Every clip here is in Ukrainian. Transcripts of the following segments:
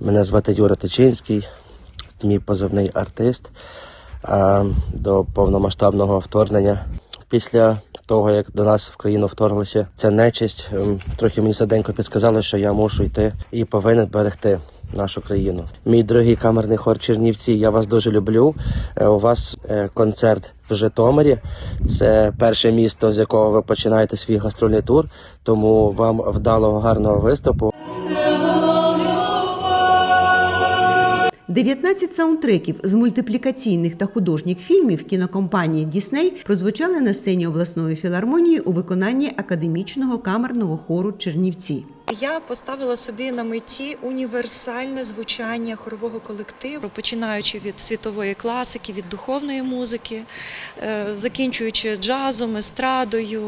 Мене звати Юра Тичинський, мій позивний артист. А до повномасштабного вторгнення. Після того, як до нас в країну вторглися ця нечисть, ем, трохи мені саденько підсказали, що я мушу йти і повинен берегти нашу країну. Мій дорогий камерний хор Чернівці, я вас дуже люблю. Е, У вас е, концерт в Житомирі. Це перше місто, з якого ви починаєте свій гастрольний тур. Тому вам вдалого гарного виступу. 19 саундтреків з мультиплікаційних та художніх фільмів кінокомпанії Дісней прозвучали на сцені обласної філармонії у виконанні академічного камерного хору Чернівці. Я поставила собі на меті універсальне звучання хорового колективу, починаючи від світової класики, від духовної музики, е, закінчуючи джазом, естрадою,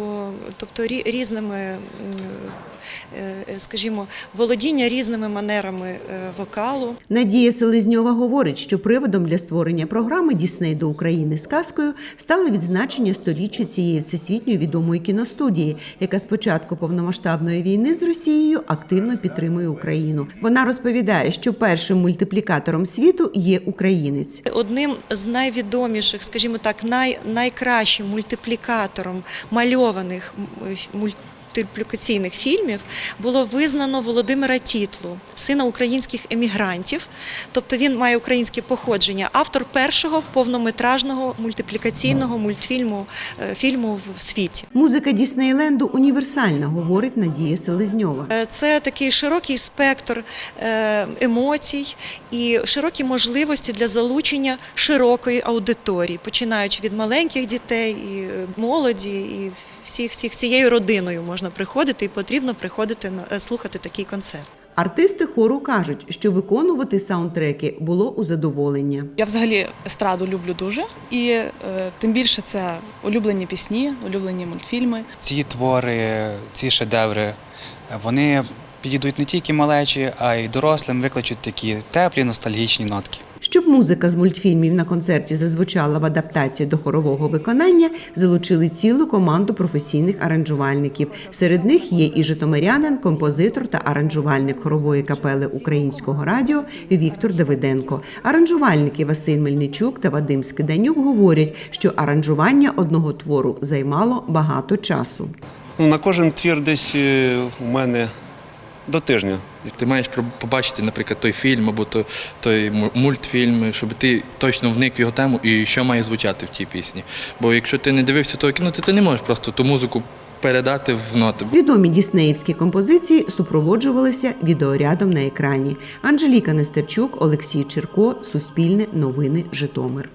тобто рі- різними, е, е, скажімо, володіння різними манерами вокалу. Надія Селезньова говорить, що приводом для створення програми Дісней до України з казкою стало відзначення сторіччя цієї всесвітньо відомої кіностудії, яка з початку повномасштабної війни з Росією активно підтримує Україну. Вона розповідає, що першим мультиплікатором світу є українець. Одним з найвідоміших, скажімо так, най, найкращим мультиплікатором мальованих м, мультиплікаційних фільмів було визнано Володимира Тітлу, сина українських емігрантів. Тобто він має українське походження, автор першого повнометражного мультиплікаційного мультфільму е, фільму в світі. Музика Діснейленду універсальна, говорить Надія Селезньова. Е, Це такий широкий спектр е, емоцій і широкі можливості для залучення широкої аудиторії, починаючи від маленьких дітей, і молоді, і всіх, всіх всією родиною можна приходити, і потрібно приходити на е, слухати такий концерт. Артисти хору кажуть, що виконувати саундтреки було у задоволення. Я взагалі естраду люблю дуже, і е, тим більше це улюблені пісні, улюблені мультфільми. ці твори, ці шедеври, вони підійдуть не тільки малечі, а й дорослим, викличуть такі теплі ностальгічні нотки. Щоб музика з мультфільмів на концерті зазвучала в адаптації до хорового виконання, залучили цілу команду професійних аранжувальників. Серед них є і житомирянин, композитор та аранжувальник хорової капели українського радіо Віктор Давиденко. Аранжувальники Василь Мельничук та Вадим Скиданюк говорять, що аранжування одного твору займало багато часу. Ну, на кожен твір десь е, у мене до тижня. Як ти маєш про- побачити, наприклад, той фільм або то- той мультфільм, щоб ти точно вник в його тему і що має звучати в тій пісні. Бо якщо ти не дивився того кіно, ти, ти не можеш просто ту музику передати в ноти. Відомі діснеївські композиції супроводжувалися відеорядом на екрані. Анжеліка Нестерчук, Олексій Черко, Суспільне новини, Житомир.